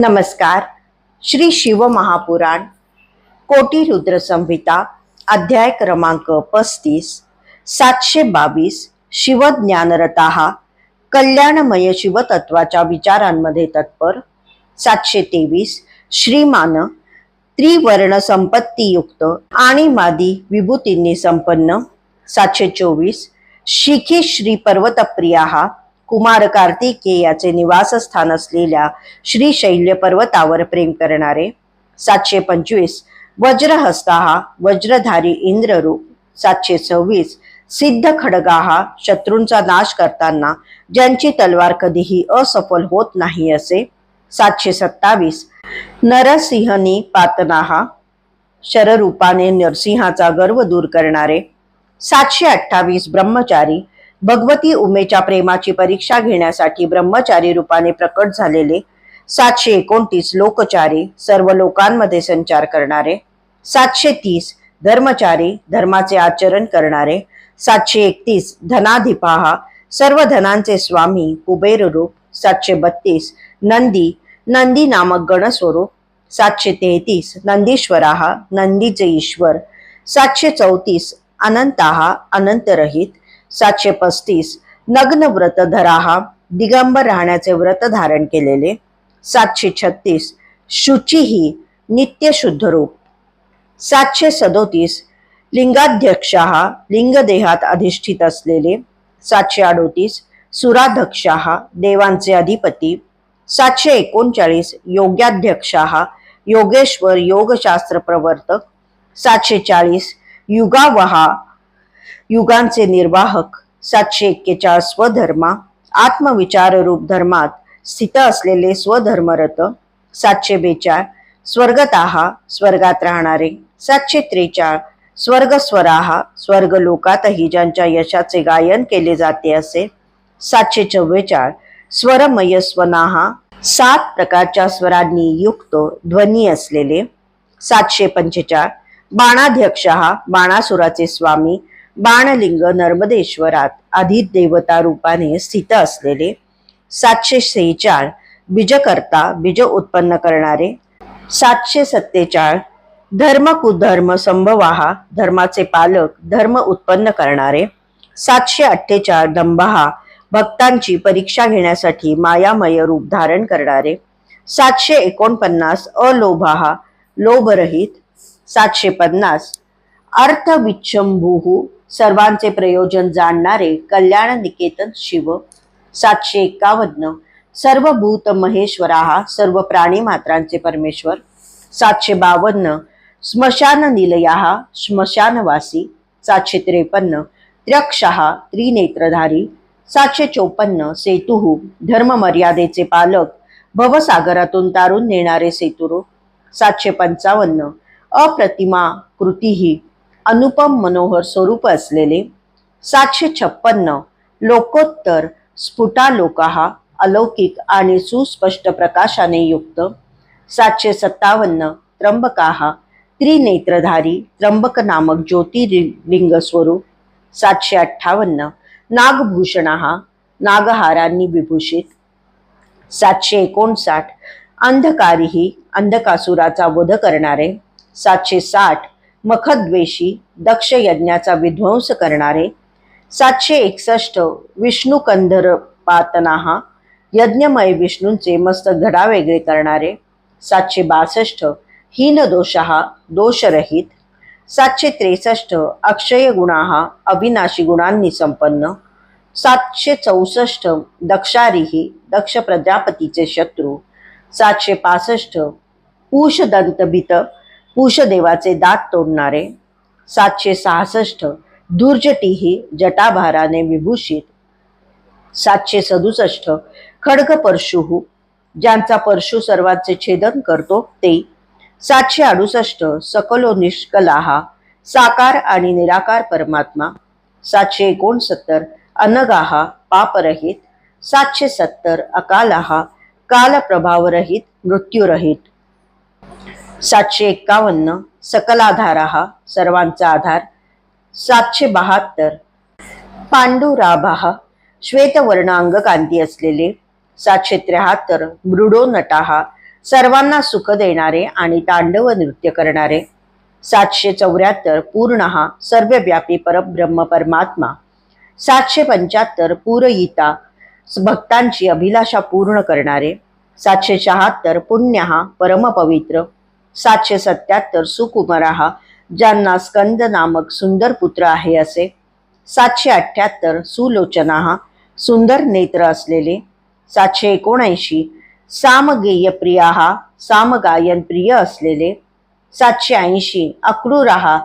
नमस्कार. श्री शिव महापुराण कोटी रुद्र संहिता अध्याय क्रमांक पस्तीस सातशे बावीस शिवज्ञानरता कल्याणमय शिवतत्वाच्या विचारांमध्ये तत्पर सातशे तेवीस श्रीमान त्रिवर्ण संपत्तीयुक्त आणि मादी विभूतींनी संपन्न सातशे चोवीस शिखी श्री पर्वतप्रिया कुमार कार्तिकेयाचे निवासस्थान असलेल्या श्री शैल्य पर्वतावर प्रेम करणारे सातशे पंचवीस वज्रहस्ता वज्रधारी इंद्ररूप सातशे सव्वीस सिद्ध खडगाहा शत्रूंचा नाश करताना ज्यांची तलवार कधीही असफल होत नाही असे सातशे सत्तावीस नरसिंहनी पातनाहा शररूपाने नरसिंहाचा गर्व दूर करणारे सातशे अठ्ठावीस ब्रह्मचारी भगवती उमेच्या प्रेमाची परीक्षा घेण्यासाठी ब्रह्मचारी रूपाने प्रकट झालेले सातशे एकोणतीस लोकचारी सर्व लोकांमध्ये संचार करणारे सातशे तीस धर्मचारी धर्माचे आचरण करणारे सातशे एकतीस धनाधिपाहा सर्व धनांचे स्वामी कुबेर रूप सातशे बत्तीस नंदी नंदी नामक गणस्वरूप सातशे तेहतीस नंदीश्वराहा नंदीचे ईश्वर सातशे चौतीस अनंताहा अनंतरहित सातशे पस्तीस. नग्न व्रत धराहा दिगंबर राहण्याचे व्रत धारण केलेले. सातशे छत्तीस. शुचीही नित्य शुद्ध रूप. सातशे सदोतीस. लिंगाध्यक्षाहा लिंगदेहात अधिष्ठित असलेले. सातशे अडोतीस. सुराध्यक्षाहा देवांचे अधिपती. सातशे एकोणचाळीस. योग्याध्यक्षाहा योगेश्वर योगशास्त्र प्रवर्तक. सातशे चाळीस. युगावहा युगांचे निर्वाहक सातशे एक्केचाळीस स्वधर्मा आत्मविचार रूप धर्मात स्थित असलेले स्वधर्मरत सातशे बेचाळ स्वर्गताहा स्वर्गात राहणारे सातशे त्रेचाळ स्वर्गस्वराहा स्वर्ग लोकातही ज्यांच्या यशाचे गायन केले जाते असे सातशे चव्वेचाळ स्वरमय स्वनाहा सात प्रकारच्या स्वरांनी युक्त ध्वनी असलेले सातशे पंचेचाळ बाणाध्यक्षहा बाणासुराचे स्वामी बाणलिंग नर्मदेश्वरात अधित देवता रूपाने स्थित असलेले सातशे सेहेचाळ बीजकर्ता बीज उत्पन्न करणारे सातशे सत्तेचाळ धर्म कुधर्म संभवाहा धर्माचे पालक धर्म उत्पन्न करणारे सातशे अठ्ठेचाळ दंभाहा भक्तांची परीक्षा घेण्यासाठी मायामय रूप धारण करणारे सातशे एकोणपन्नास अलोभाहा लोभरहित सातशे पन्नास अर्थविच्छंभूहू सर्वांचे प्रयोजन जाणणारे कल्याण निकेतन शिव सातशे एकावन्न. सर्व भूत महेश्वरा सर्व प्राणी मात्रांचे परमेश्वर सातशे बावन्न. स्मशान निलया स्मशानवासी सातशे त्रेपन्न. त्र्यक्षहा त्रिनेत्रधारी सातशे चोपन्न. सेतुहू धर्ममर्यादेचे पालक भवसागरातून तारून नेणारे सेतुरू सातशे पंचावन्न. अप्रतिमा कृतीही अनुपम मनोहर स्वरूप असलेले सातशे छप्पन्न लोकोत्तर स्फुटालोकाहा अलौकिक आणि सुस्पष्ट प्रकाशाने युक्त सातशे सत्तावन्न त्र्यंबकाहा त्रिनेत्रधारी त्र्यंबक नामक ज्योतिर्लिंग स्वरूप सातशे अठ्ठावन्न नागभूषणाहा नागहारांनी विभूषित सातशे एकोणसाठ अंधकारीही अंधकासुराचा वध करणारे सातशे साठ मखद्वेषी दक्ष यज्ञाचा विध्वंस करणारे सातशे एकसष्ट विष्णू कंधर पातनाहा यज्ञमय विष्णूंचे मस्तक घडावेगळे करणारे सातशे बासष्ट हीन दोषहा दोषरहित सातशे त्रेसष्ट अक्षय गुणाहा अविनाशी गुणांनी संपन्न सातशे चौसष्ट दक्षारीही दक्ष प्रजापतीचे शत्रू सातशे पासष्ट पूषदंतभित पुषदेवाचे दात तोडणारे सातशे सहासष्ट दुर्जटीही जटाभाराने विभूषित. सातशे सदुसष्ट खडक परशुहू ज्यांचा परशु सर्वांचे छेदन करतो ते सातशे अडुसष्ट सकलो निष्कलाहा साकार आणि निराकार परमात्मा सातशे एकोणसत्तर अनगाहा पापरहित सातशे सत्तर अकालाहा कालप्रभावरहित मृत्यूरहित. सातशे एक्कावन्न सकलाधाराहा सर्वांचा आधार सातशे बहात्तर. पांडुराभाहा श्वेतवर्ण अंगकांती असलेले सातशे त्र्याहत्तर मृडो नटाहा सर्वांना सुख देणारे आणि तांडव नृत्य करणारे सातशे चौऱ्याहत्तर पूर्ण हा सर्वव्यापी परब्रह्म परमात्मा सातशे पंच्याहत्तर पूरयिता भक्तांची अभिलाषा पूर्ण करणारे सातशे शहात्तर पुण्य हा परमपवित्र सातशे सत्याहत्तर सुकुमारा हा ज्यांना स्कंद नामक सुंदर पुत्र आहे असे. सातशे अठ्ठ्याहत्तर सुलोचना हा सुंदर नेत्र असलेले. सातशे एकोणऐंशी सामगेय प्रिया हा सामगायन प्रिय असलेले. सातशे ऐंशी अक्रूरा हा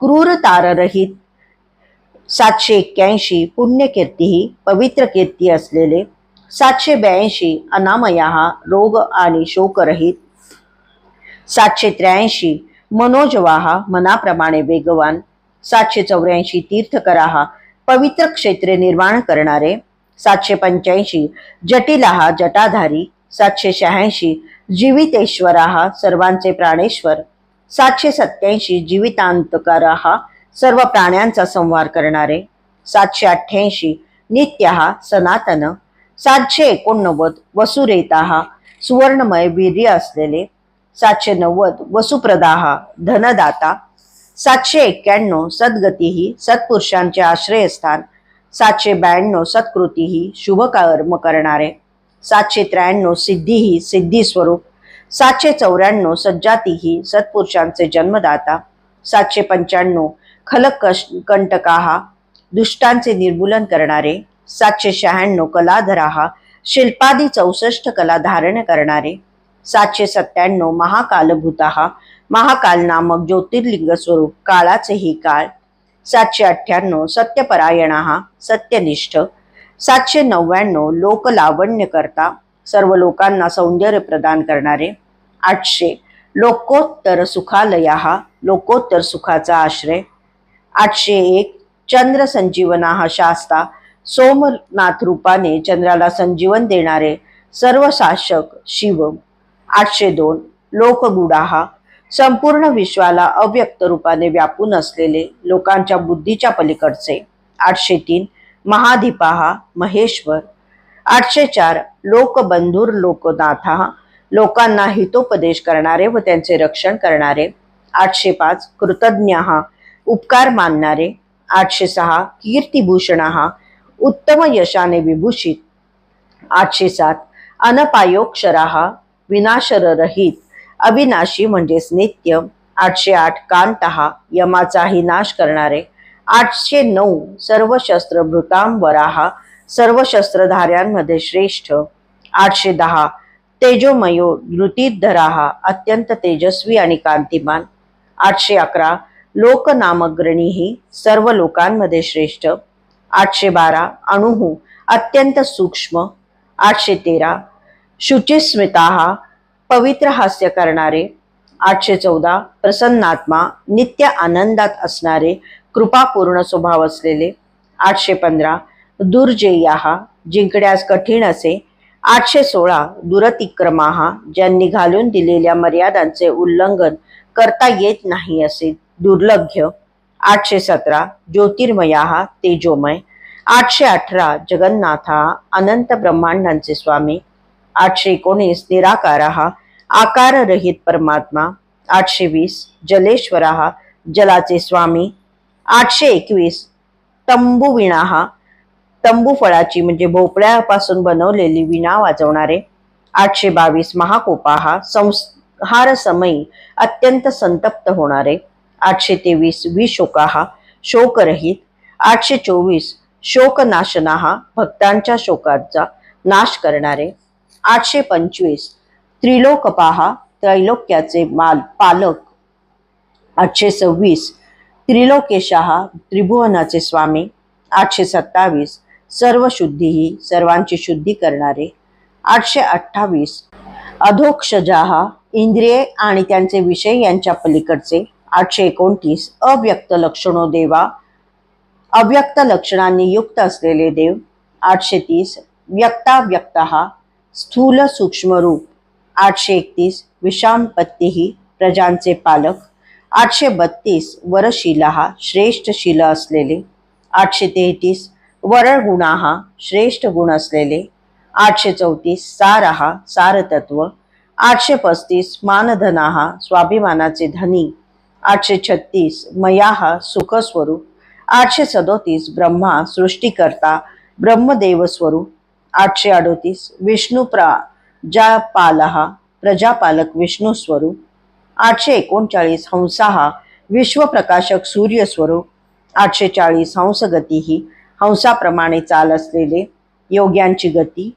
क्रूर ताररहित सातशे एक्क्याऐंशी पुण्यकीर्ती ही पवित्र कीर्ती असलेले. सातशे ब्याऐंशी अनामया हा रोग आणि शोकरहित. सातशे त्र्याऐंशी. मनोजवाहा मनाप्रमाणे वेगवान. सातशे चौऱ्याऐंशी तीर्थकराहा पवित्र क्षेत्रे निर्माण करणारे. सातशे पंच्याऐंशी जटिलाहा जटाधारी. सातशे शहाऐंशी जीवितेश्वराहा सर्वांचे प्राणेश्वर. सातशे सत्याऐंशी जीवितांतकाराहा सर्व प्राण्यांचा संहार करणारे. सातशे अठ्ठ्याऐंशी नित्यहा सनातन. सातशे एकोणनव्वद वसुरेताहा सुवर्णमय वीर्य असलेले. सातशे नव्वद. वसुप्रदाहा धनदाता सातशे एक्क्याण्णव. सद्गतीही सत्पुरुषांचे आश्रयस्थान सातशे ब्याण्णव. सत्कृतीही शुभकर्म शुभ कर्म करणारे सातशे त्र्याण्णव. सिद्धीही सिद्धीस्वरूप सातशे चौऱ्याण्णव. सज्जातीही सत्पुरुषांचे जन्मदाता सातशे पंच्याण्णव. खलक कंटकाहा दुष्टांचे निर्मूलन करणारे सातशे शहाण्णव. कलाधराहा शिल्पादी चौसष्ट कला धारण करणारे सातशे सत्त्याण्णव महाकालभूता. महाकाल नामक ज्योतिर्लिंग स्वरूप काळाचेही काळ. सातशे अठ्ठ्याण्णव सत्यपरायण सत्यनिष्ठ. सातशे नव्याण्णव लोकलावण्य करता सर्व लोकांना सौंदर्य प्रदान करणारे. आठशे लोकोत्तर सुखालया हा लोकोत्तर सुखाचा आश्रय. आठशे एक चंद्र संजीवना हा शास्ता सोमनाथ रूपाने चंद्राला संजीवन देणारे सर्व शासक शिव. आठशे दोन लोकगुडाहा संपूर्ण विश्वाला अव्यक्त रूपाने व्यापून असलेले लोकांच्या बुद्धीच्या पलीकडचे आठशे तीन महाधिपाहा महेश्वर आठशे चार लोकबंधूर लोकनाथा लोकांना हितोपदेश करणारे व त्यांचे रक्षण करणारे आठशे पाच कृतज्ञ हा उपकार मानणारे आठशे सहा कीर्तिभूषण हा उत्तम यशाने विभूषित आठशे सात अनपायोक्षरा विनाशररहित अविनाशी म्हणजेच नित्य. आठशे आठ कांतहा यमाचाही नाश करणारे. आठशे नऊ सर्व शस्त्र वराहा सर्व शस्त्रधाऱ्यांमध्ये श्रेष्ठ. आठशे दहा तेजोमयो धराहा अत्यंत तेजस्वी आणि कांतिमान. आठशे अकरा लोकनामग्रणी सर्व लोकांमध्ये श्रेष्ठ. आठशे बारा अणुहू अत्यंत सूक्ष्म. आठशे तेरा शुचिस्मिता पवित्र हास्य करणारे आठशे चौदा प्रसन्नात्मा नित्य आनंदात असणारे कृपापूर्ण स्वभाव असलेले आठशे पंधरा दुर्जेया जिंकण्यास कठीण असे आठशे सोळा दुरतिक्रमाहा ज्यांनी घालून दिलेल्या मर्यादांचे उल्लंघन करता येत नाही असे दुर्लभ्य आठशे सतरा ज्योतिर्मया तेजोमय आठशे अठरा जगन्नाथा अनंत ब्रह्मांडांचे स्वामी आठशे एकोणीस निराकारा आकार आकाररहित परमात्मा आठशे वीस जलेश्वरा जलाचे स्वामी आठशे एकवीस तंबू हा तंबू फळाची म्हणजे भोपळ्यापासून बनवलेली विणा वाजवणारे आठशे बावीस महाकोपा हा संहार समयी अत्यंत संतप्त होणारे आठशे तेवीस विशोका हा शोकरहित आठशे चोवीस शोकनाशना हा भक्तांच्या शोकाचा नाश करणारे आठशे पंचवीस. त्रिलोकपाहा त्रैलोक्याचे माल पालक आठशे सव्वीस. त्रिलोकेशाहा त्रिभुवनाचे स्वामी आठशे सत्तावीस. सर्व शुद्धी ही सर्वांची शुद्धी करणारे आठशे अठ्ठावीस. अधोक्षजाहा इंद्रिये आणि त्यांचे विषय यांच्या पलीकडचे आठशे एकोणतीस. अव्यक्त लक्षणो देवा अव्यक्त लक्षणांनी युक्त असलेले देव आठशे तीस. व्यक्ताव्यक्त हा स्थूल सूक्ष्मरूप आठशे एकतीस विषामपत्ती प्रजांचे पालक. आठशे बत्तीस वरशिला श्रेष्ठ शिल असलेले. आठशे तेहतीस वरळ गुणा श्रेष्ठ गुण असलेले. आठशे चौतीस सार हा सारतत्व. आठशे पस्तीस मानधनाहा स्वाभिमानाचे धनी. आठशे छत्तीस मयाहा सुखस्वरूप. आठशे सदोतीस ब्रह्मा सृष्टीकर्ता ब्रह्मदेवस्वरूप. आठशे अडोतीस. विष्णू प्राजापालहा प्रजापालक विष्णू स्वरूप. आठशे एकोणचाळीस हंसाहा विश्वप्रकाशक सूर्यस्वरूप आठशे चाळीस हंसगती ही हंसाप्रमाणे चाल असलेले योग्यांची गती.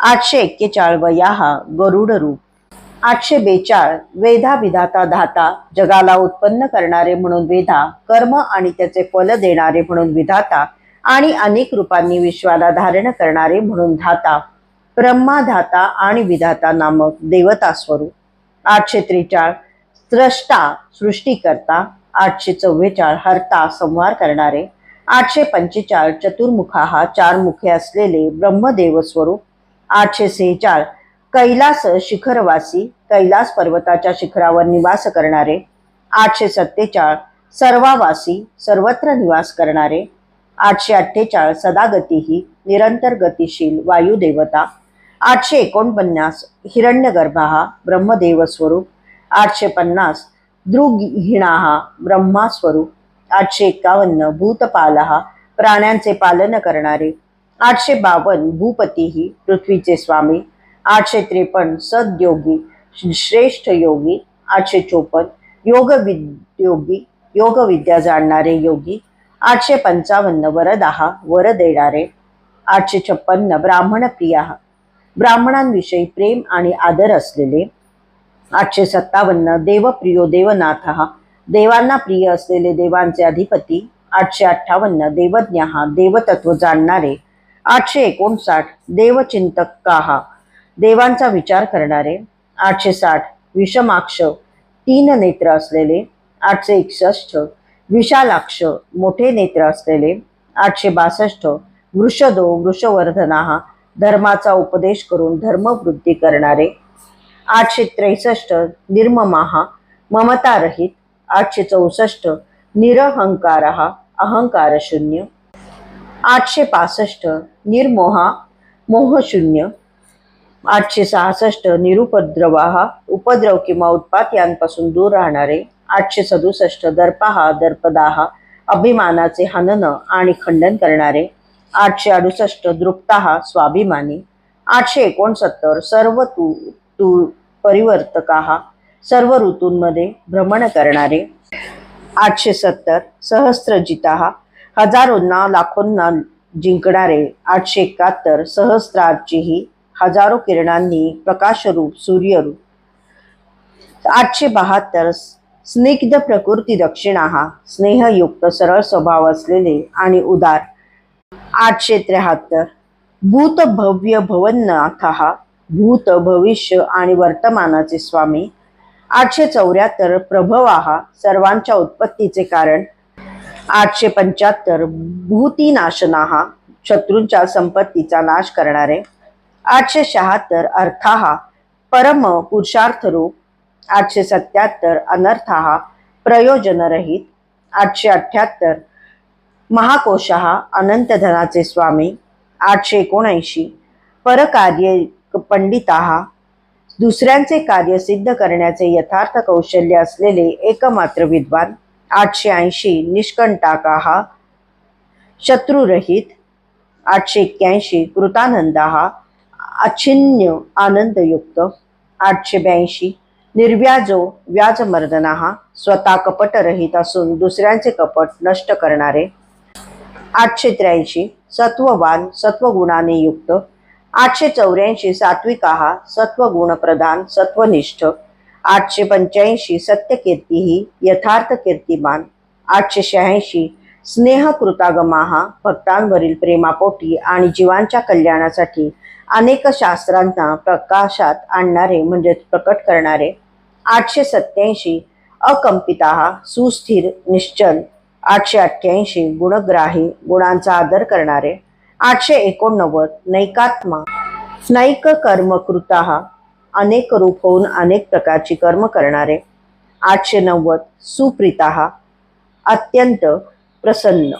आठशे एक्केचाळ हा गरुड रूप. आठशे बेचाळ वेधा विधाता धाता जगाला उत्पन्न करणारे म्हणून वेधा कर्म आणि त्याचे फल देणारे म्हणून विधाता आणि अनेक रूपांनी विश्वाला धारण करणारे म्हणून धाता ब्रह्मा धाता आणि विधाता नामक देवता स्वरूप. आठशे त्रेचाळ स्रष्टा सृष्टीकर्ता. आठशे चव्वेचाळ हर्ता संहार करणारे. आठशे पंचेचाळ चतुर्मुखा हा चार मुखे असलेले ब्रह्मदेव स्वरूप. आठशे सेहेचाळ कैलास शिखरवासी कैलास पर्वताच्या शिखरावर निवास करणारे. आठशे सत्तेचाळ सर्वावासी सर्वत्र निवास करणारे. आठशे अठ्ठेचाळ सदागतीही निरंतर गतिशील वायुदेवता. आठशे एकोणपन्नास हिरण्यगर्भा हा ब्रह्मदेव स्वरूप. आठशे पन्नास दृगिणा हा ब्रह्मा स्वरूप. आठशे एकावन्न भूतपाल हा प्राण्यांचे पालन करणारे. आठशे बावन्न भूपती ही पृथ्वीचे स्वामी. आठशे त्रेपन्न सद्योगी श्रेष्ठ योगी. आठशे चोपन्न योग विद्योगी योग विद्या जाणणारे योगी. आठशे पंचावन्न वरदाहा वर देणारे. आठशे छप्पन्न ब्राह्मण प्रिया. ब्राह्मणांविषयी प्रेम आणि आदर असलेले. आठशे सत्तावन्न देवप्रियो देवनाथ. हा देवांना प्रिय असलेले देवांचे अधिपती. आठशे अठ्ठावन्न देवज्ञ. हा देवतत्व जाणणारे. आठशे एकोणसाठ देवचिंतक. हा देवांचा विचार करणारे. आठशे साठ विषमाक्ष. तीन नेत्र असलेले. आठशे एकसष्ट विशालाक्ष मोठे नेत्र असलेले आठशे बासष्ट वृषदो वृषवर्धना धर्माचा उपदेश करून धर्मवृद्धी करणारे आठशे त्रेसष्ट निर्ममाहा ममतारहित आठशे चौसष्ट निरहंकार अहंकार शून्य आठशे पासष्ट निर्मोहा मोहशून्य आठशे सहासष्ट निरुपद्रवाहा उपद्रव किंवा उत्पात यांपासून दूर राहणारे आठशे सदुसष्ट दर्पहा दर्पदाहा अभिमानाचे हनन आणि खंडन करणारे. आठशे अडुसष्ट दृप्ताहा स्वाभिमानी. आठशे एकोणसत्तर सर्व तू तू परिवर्तकाहा सर्व ऋतूंमध्ये भ्रमण करणारे. आठशे सत्तर सहस्त्रजिता हजारोंना लाखोंना जिंकणारे. आठशे एकाहत्तर सहस्रार्चीही हजारो किरणांनी प्रकाशरूप सूर्यरूप. आठशे बहात्तर स्निग्ध प्रकृती दक्षिणा हा स्नेहयुक्त सरळ स्वभाव असलेले आणि उदार. आठशे त्र्याहत्तर. भूत भव्य भवननाथ हा भूत भविष्य आणि वर्तमानाचे स्वामी. आठशे चौऱ्याहत्तर. प्रभवाहा सर्वांच्या उत्पत्तीचे कारण. आठशे पंच्याहत्तर. भूतीनाशना हा शत्रूंच्या संपत्तीचा नाश करणारे. आठशे शहात्तर. अर्थाहा परम पुरुषार्थ रूप आठशे सत्याहत्तर अनर्थाहा प्रयोजनरहित. आठशे अठ्ठ्याहत्तर महाकोशः अनंत धनाचे स्वामी. आठशे एकोणऐंशी परकार्य पंडिताहा दुसऱ्यांचे कार्य सिद्ध करण्याचे यथार्थ कौशल्य असलेले एकमात्र विद्वान. आठशे ऐंशी निष्कंटाका हा शत्रुरहित. आठशे एक्क्याऐंशी कृतानंदा हा अचिन्य आनंदयुक्त. आठशे ब्याऐंशी निर्व्याजो व्याजमर्दना हा स्वतः कपटरहित असून दुसऱ्यांचे कपट नष्ट करणारे. आठशे त्र्याऐंशी सत्ववान सत्वगुणाने युक्त. आठशे चौऱ्याऐंशी सात्विका हा सत्वगुणप्रधान सत्वनिष्ठ. आठशे पंच्याऐंशी सत्यकीर्ती ही यथार्थ कीर्तिमान. आठशे शहाऐंशी स्नेहकृतागमा हा भक्तांवरील प्रेमापोटी आणि जीवांच्या कल्याणासाठी अनेक शास्त्रांना प्रकाशात आणणारे म्हणजेच प्रकट करणारे. आठशे सत्याऐंशी अकंपिता सुस्थिर निश्चल आठशे अठ्ठ्याऐंशी गुणग्राही गुणांचा आदर करणारे आठशे एकोणनव्वद नैकात्मा. नैक कर्मकृता अनेक रूप होऊन अनेक प्रकारची कर्म करणारे आठशे नव्वद सुप्रिता अत्यंत प्रसन्न.